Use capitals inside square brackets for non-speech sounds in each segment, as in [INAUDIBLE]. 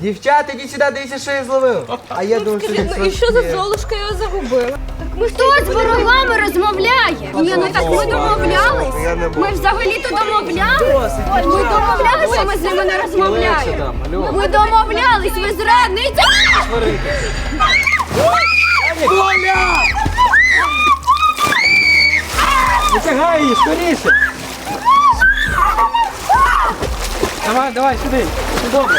Дівчата, іди сюди, дивіться, що я зловив. А я думав, що Скажи, ну і що за золушка його загубила? Хто з ворогами розмовляє? Ні, ну так ми домовлялись. Ми взагалі-то домовлялись. Ми домовлялись, що ми з ними не розмовляємо. Ми домовлялись, ви зрадниця! Витягай її, скоріше. Давай, давай, сюди. Все добре.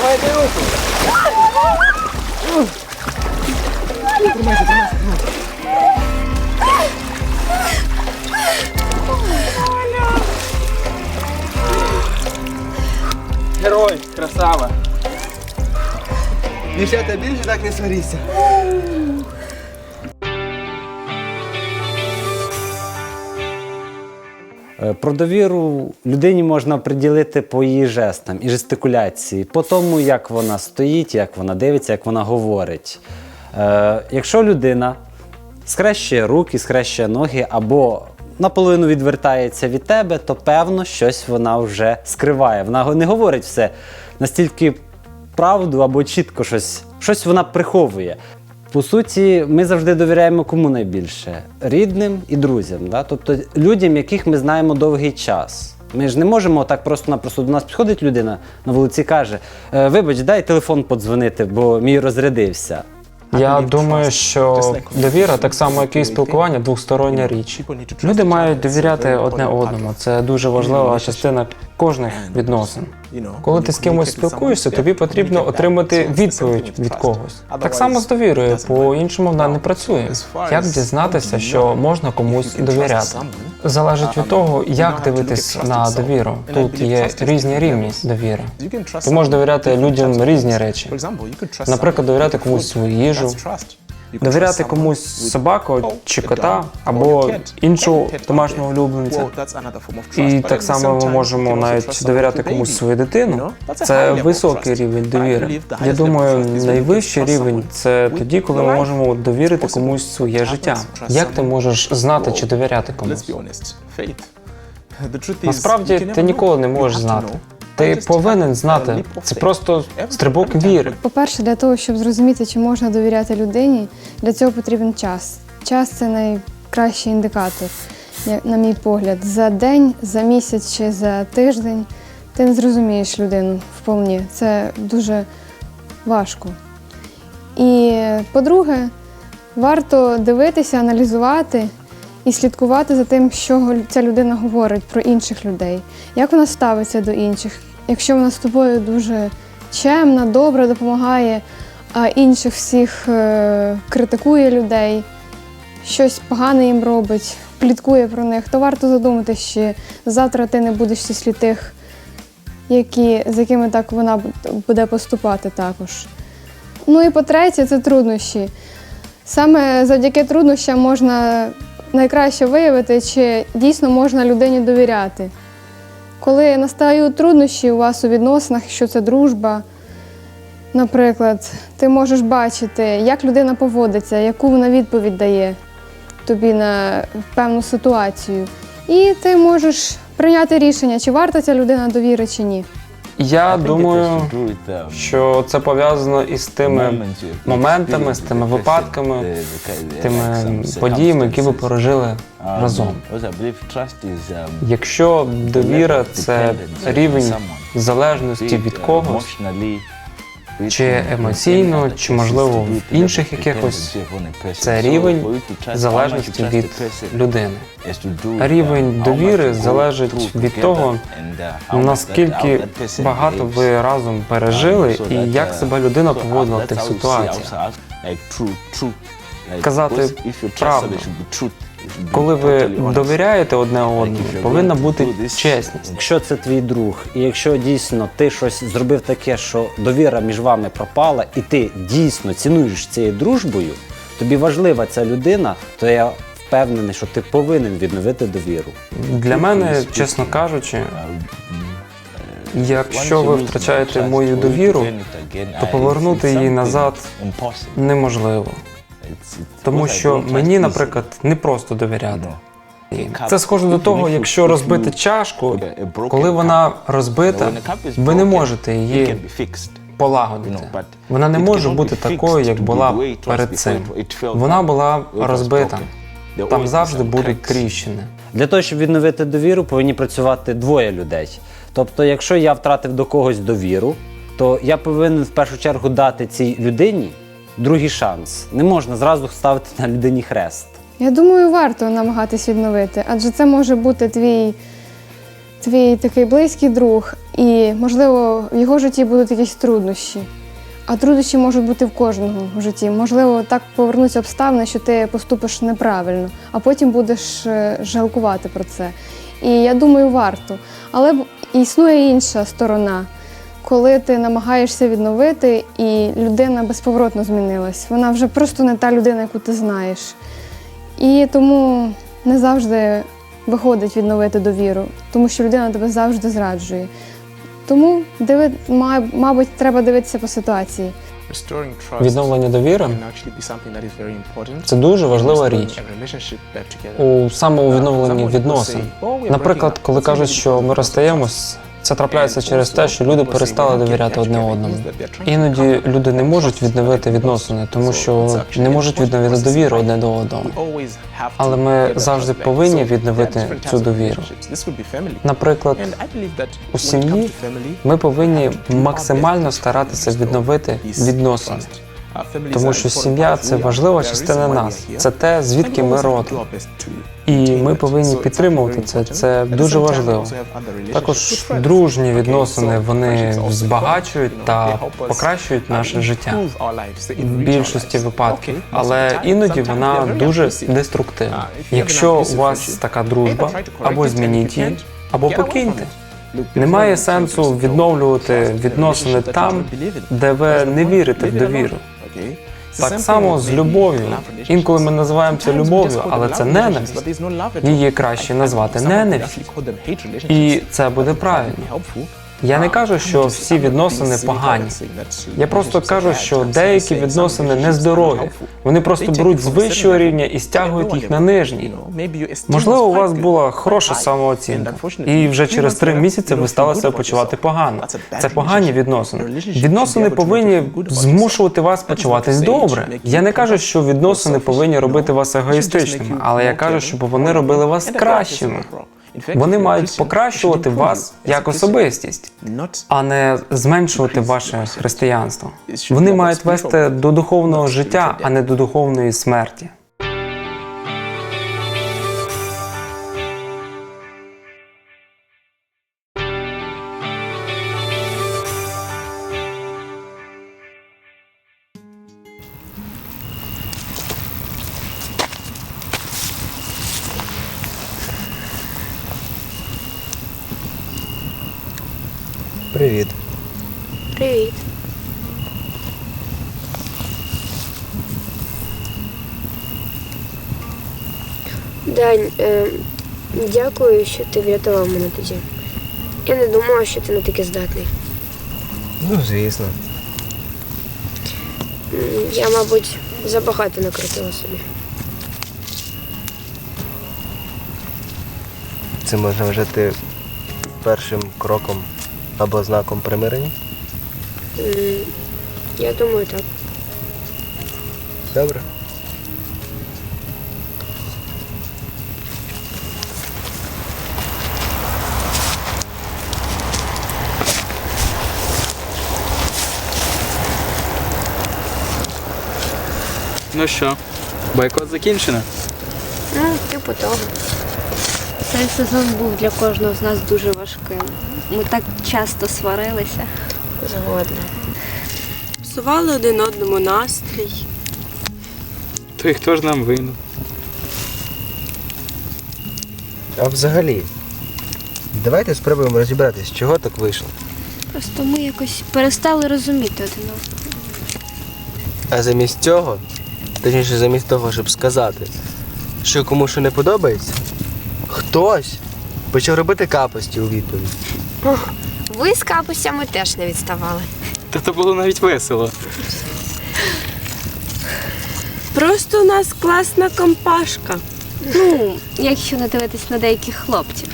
Давай, дай руку. Тримайся, тримайся. Герой, красава. Дівчата, більше так не сваріться. Про довіру людині можна приділити по її жестам і жестикуляції, по тому, як вона стоїть, як вона дивиться, як вона говорить. Е, якщо людина скрещує руки, скрещує ноги або наполовину відвертається від тебе, то певно щось вона вже скриває. Вона не говорить все настільки правду або чітко щось, щось вона приховує. По суті, ми завжди довіряємо кому найбільше рідним і друзям, да? тобто людям, яких ми знаємо довгий час. Ми ж не можемо так просто-напросто до нас підходить людина на вулиці і каже: «Е, Вибач, дай телефон подзвонити, бо мій розрядився. Я думаю, що довіра, так само як і спілкування, двостороння річ. Люди мають довіряти одне одному. Це дуже важлива частина кожних відносин. Коли ти з кимось спілкуєшся, тобі потрібно отримати відповідь від когось. Так само з довірою, по-іншому вона не працює. Як дізнатися, що можна комусь довіряти? Залежить від того, як дивитись на довіру. Тут є різні рівні довіри. Ти можеш довіряти людям різні речі. Наприклад, довіряти комусь свою їжу, довіряти комусь собаку чи кота або іншого домашнього улюбленця. І так само ми можемо навіть довіряти комусь свою дитину. Це високий рівень довіри. Я думаю, найвищий рівень це тоді, коли ми можемо довірити комусь своє життя. Як ти можеш знати чи довіряти комусь? [LAUGHS] Насправді ти ніколи не можеш знати. Ти повинен знати. Це просто стрибок віри. По-перше, для того, щоб зрозуміти, чи можна довіряти людині, для цього потрібен час. Час це найкращий індикатор, на мій погляд. За день, за місяць чи за тиждень ти не зрозумієш людину вповні. Це дуже важко. І по-друге, варто дивитися, аналізувати і слідкувати за тим, що ця людина говорить про інших людей, як вона ставиться до інших. Якщо вона з тобою дуже чемна, добре допомагає, а інших всіх е, критикує людей, щось погане їм робить, пліткує про них, то варто задуматися, чи завтра ти не будеш числі тих, які, з якими так вона буде поступати також. Ну і по-третє, це труднощі. Саме завдяки труднощам можна найкраще виявити, чи дійсно можна людині довіряти. Коли настають труднощі у вас у відносинах, що це дружба, наприклад, ти можеш бачити, як людина поводиться, яку вона відповідь дає тобі на певну ситуацію. І ти можеш прийняти рішення, чи варта ця людина довіри, чи ні. Я думаю, що це пов'язано із тими моментами, з тими випадками, тими подіями, які ви пережили разом. Якщо довіра це рівень залежності від когось, чи емоційно, чи можливо в інших якихось, це рівень залежності від людини. Рівень довіри залежить від того, наскільки багато ви разом пережили і як себе людина поводила в тих ситуаціях. Казати правду. Коли ви довіряєте одне одному, повинна бути чесність. Якщо це твій друг, і якщо дійсно ти щось зробив таке, що довіра між вами пропала, і ти дійсно цінуєш цією дружбою, тобі важлива ця людина, то я впевнений, що ти повинен відновити довіру. Для мене, чесно кажучи, якщо ви втрачаєте мою довіру, то повернути її назад неможливо. Тому що мені, наприклад, не просто довіряти. Це схоже до того, якщо розбити чашку, коли вона розбита, ви не можете її полагодити. Вона не може бути такою, як була перед цим. Вона була розбита. Там завжди будуть тріщини. Для того, щоб відновити довіру, повинні працювати двоє людей. Тобто, якщо я втратив до когось довіру, то я повинен в першу чергу дати цій людині другий шанс. Не можна зразу ставити на людині хрест. Я думаю, варто намагатись відновити, адже це може бути твій, твій такий близький друг, і, можливо, в його житті будуть якісь труднощі. А труднощі можуть бути в кожного в житті. Можливо, так повернуться обставини, що ти поступиш неправильно, а потім будеш е, жалкувати про це. І я думаю, варто. Але існує інша сторона, коли ти намагаєшся відновити, і людина безповоротно змінилась. Вона вже просто не та людина, яку ти знаєш. І тому не завжди виходить відновити довіру, тому що людина тебе завжди зраджує. Тому диви, мабуть, треба дивитися по ситуації. Відновлення довіри це дуже важлива річ у самовідновленні відносин. Наприклад, коли кажуть, що ми розстаємось, це трапляється через те, що люди перестали довіряти одне одному. Іноді люди не можуть відновити відносини, тому що не можуть відновити довіру одне до одного. Але ми завжди повинні відновити цю довіру. Наприклад, у сім'ї ми повинні максимально старатися відновити відносини. Тому що сім'я це важлива частина нас. Це те, звідки ми родом. І ми повинні підтримувати це. Це дуже важливо. Також дружні відносини вони збагачують та покращують наше життя в більшості випадків, але іноді вона дуже деструктивна. Якщо у вас така дружба, або змініть її, або покиньте. Немає сенсу відновлювати відносини там, де ви не вірите в довіру. Так само з любов'ю. Інколи ми називаємо це любов'ю, але це ненависть. Її краще назвати ненависть. І це буде правильно. Я не кажу, що всі відносини погані. Я просто кажу, що деякі відносини нездорові. Вони просто беруть з вищого рівня і стягують їх на нижній. Можливо, у вас була хороша самооцінка, і вже через три місяці ви стали почувати погано. Це погані відносини. Відносини повинні змушувати вас почуватись добре. Я не кажу, що відносини повинні робити вас егоїстичними, але я кажу, щоб вони робили вас кращими. Вони мають покращувати вас як особистість, а не зменшувати ваше християнство. Вони мають вести до духовного життя, а не до духовної смерті. Привіт. Привіт. Дань, е, дякую, що ти врятував мене тоді. Я не думала, що ти на таке здатний. Ну, звісно. Я, мабуть, забагато накрутила собі. Це можна вважати першим кроком або знаком примирення. Я думаю, так. Добре. Ну що, бойкот закінчено? Ну, типу того. Цей сезон був для кожного з нас дуже важким. Ми так часто сварилися. Згодна. Псували один одному настрій. То і хто ж нам винен? А взагалі, давайте спробуємо розібратись, чого так вийшло. Просто ми якось перестали розуміти один одного. А замість цього, точніше, замість того, щоб сказати, що кому що не подобається, хтось почав робити капості у відповідь. Ви з капустями теж не відставали. Та то було навіть весело. Просто у нас класна компашка. Ну, якщо не дивитись на деяких хлопців.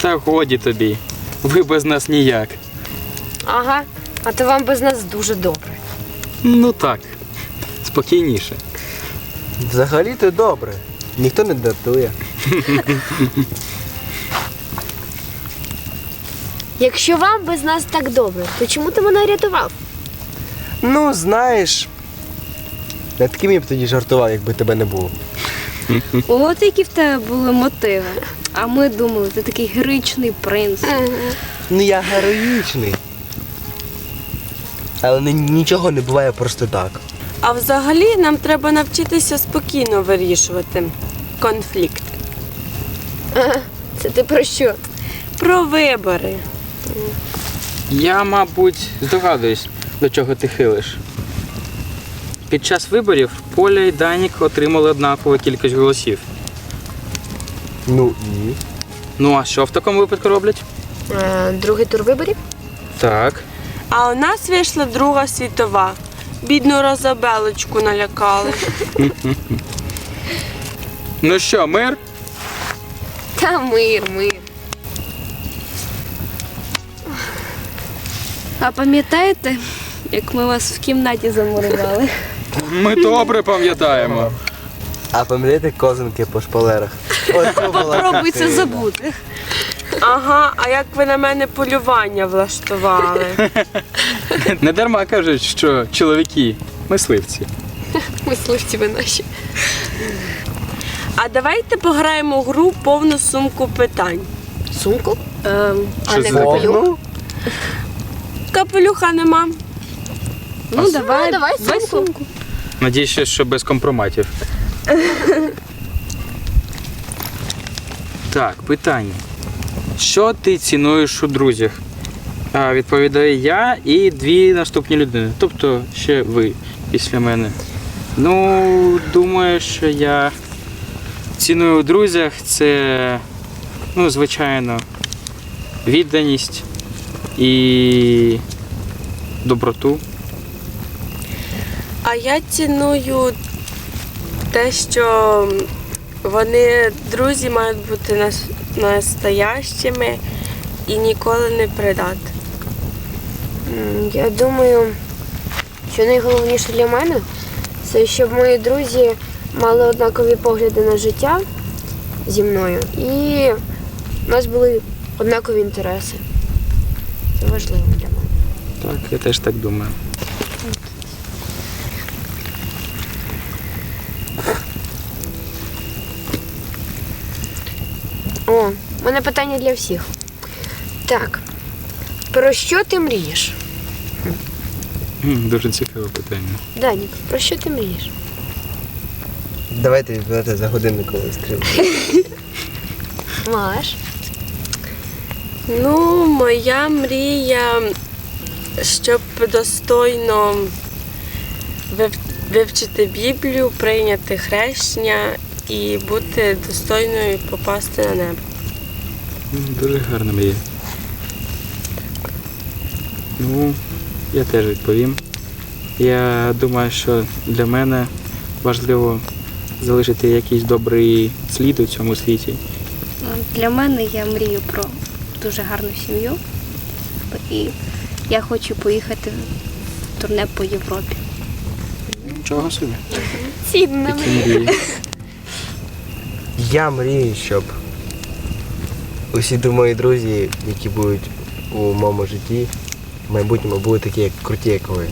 Та годі тобі. Ви без нас ніяк. Ага, а то вам без нас дуже добре. Ну так. Спокійніше. Взагалі-то добре. Ніхто не датує. [LAUGHS] Якщо вам без нас так добре, то чому ти мене рятував? Ну, знаєш. Не таким я б тоді жартував, якби тебе не було. От які в тебе були мотиви. А ми думали, ти такий героїчний принц. Ну я героїчний. Але ні- нічого не буває просто так. А взагалі нам треба навчитися спокійно вирішувати конфлікт. Це ти про що? Про вибори. Я, мабуть, здогадуюсь, до чого ти хилиш. Під час виборів Поля і Данік отримали однакову кількість голосів. Ну і. Ну а що в такому випадку роблять? Е, другий тур виборів? Так. А у нас вийшла Друга світова. Бідну Розабелочку налякали. Ну що, мир? Та мир, мир. А пам'ятаєте, як ми вас в кімнаті замурували? Ми добре пам'ятаємо. А пам'ятаєте козинки по шпалерах? Попробуй це забути. Ага, а як ви на мене полювання влаштували? [LAUGHS] Не дарма кажуть, що чоловіки мисливці. [LAUGHS] Мисливці ви наші. А давайте пограємо в гру повну сумку питань. Сумку? Ем, А не за- капелюх? Ну, Капелюха нема. ну, давай, давай давай сумку. що- що без компроматів. Так, питання. Що ти цінуєш у друзях? А, відповідаю я і дві наступні людини. Тобто ще ви після мене. Ну, думаю, що я ціную у друзях це, ну, звичайно, відданість і доброту. А я ціную те, що вони, друзі, мають бути настоящими і ніколи не предати. Я думаю, що найголовніше для мене це щоб мої друзі мали однакові погляди на життя зі мною і у нас були однакові інтереси. Це важливо для мене. Так, я теж так думаю. О, у мене питання для всіх. Так, про що ти мрієш? М, Дуже цікаве питання. Данік, про що ти мрієш? Давайте відповідати за годинникову стрілку. [LAUGHS] Маш. Ну, моя мрія, щоб достойно вивчити Біблію, прийняти хрещення і бути достойною і попасти на небо. Дуже гарна мрія. Ну, я теж відповім. Я думаю, що для мене важливо залишити якийсь добрий слід у цьому світі. Для мене я мрію про дуже гарну сім'ю. І я хочу поїхати в турне по Європі. Нічого собі. Цінна мрії. Я мрію, щоб усі мої друзі, які будуть у моєму житті, в майбутньому були такі, як круті, як ви.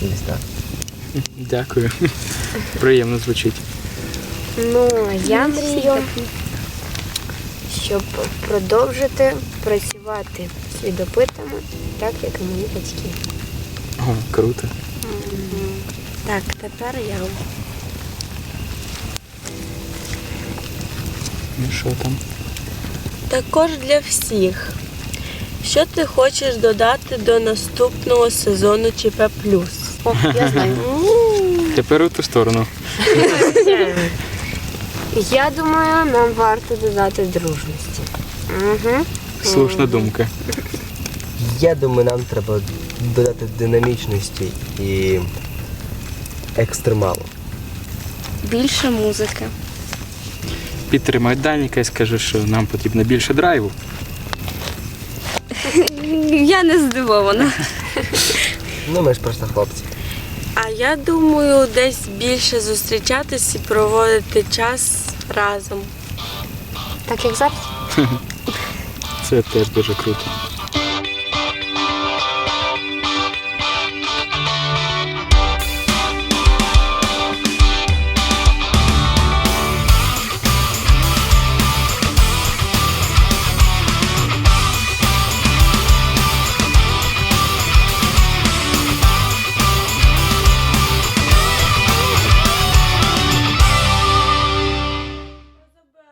Десь так. Дякую. Приємно звучить. Ну, а я мрію, щоб продовжити працювати слідопитами, так як і мої батьки. О, круто. Так, тепер я. Ну що там? Також для всіх. Що ти хочеш додати до наступного сезону ЧП О, я знаю. Тепер у ту сторону. Я думаю, нам варто додати дружності. Угу. Слушна думка. Я думаю, нам треба додати динамічності і екстремалу. Більше музики. Підтримаю Даніка і скажу, що нам потрібно більше драйву. Я не здивована. Ну, ми ж просто хлопці. А я думаю, десь більше зустрічатись і проводити час разом. Так як зараз. Це теж дуже круто.